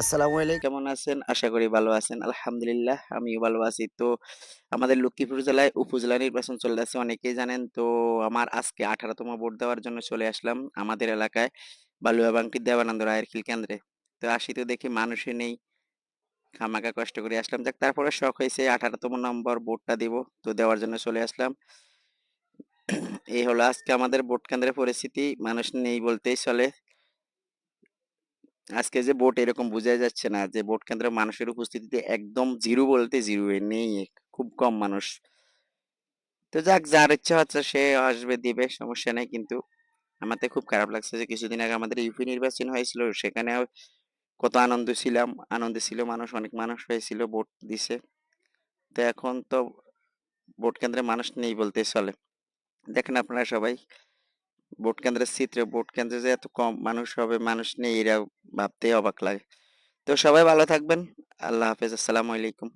আসসালামু আলাইকুম, কেমন আছেন? আশা করি ভালো আছেন। আলহামদুলিল্লাহ, আমিও ভালো আছি। তো আমাদের লক্ষ্মীপুর জেলায় উপজেলা নির্বাচন চলতেছে অনেকেই জানেন। তো আমার আজকে আঠারোতম ভোট দেওয়ার জন্য চলে আসলাম আমাদের এলাকায় বালুয়াবাঙ্কি দেবানন্দ রায়ের খিল কেন্দ্রে। তো আসি তো দেখি মানুষই নেই। খামাকা কষ্ট করে আসলাম। দেখ তারপরে শখ হয়েছে, আঠারোতম নম্বর ভোটটা দিব। তো দেওয়ার জন্য চলে আসলাম। এই হলো আজকে আমাদের ভোট কেন্দ্রের পরিস্থিতি। মানুষ নেই বলতেই চলে। আজকে যে ভোট এরকম বোঝাই যাচ্ছে না, যে ভোট কেন্দ্রে মানুষের উপস্থিতিতে একদম জিরো বলতে জিরো নেই, খুব কম মানুষ। তো যাক, যার ইচ্ছা হচ্ছে সে আসবে, দিবে, সমস্যা নেই, কিন্তু আমাদের খুব খারাপ লাগছে যে কিছুদিন আগে আমাদের ইউপি নির্বাচন হয়েছিল সেখানে কত আনন্দ ছিলাম, আনন্দে ছিল মানুষ, অনেক মানুষ হয়েছিল ভোট দিছে। তো এখন তো ভোট কেন্দ্রে মানুষ নেই বলতে চলে। দেখেন আপনারা সবাই ভোট কেন্দ্রের চিত্রে ভোট কেন্দ্রে যে এত কম মানুষ হবে, মানুষ নেই, এরা ভাবতেই অবাক লাগে। তো সবাই ভালো থাকবেন। আল্লাহ হাফেজ আসসালামু আলাইকুম।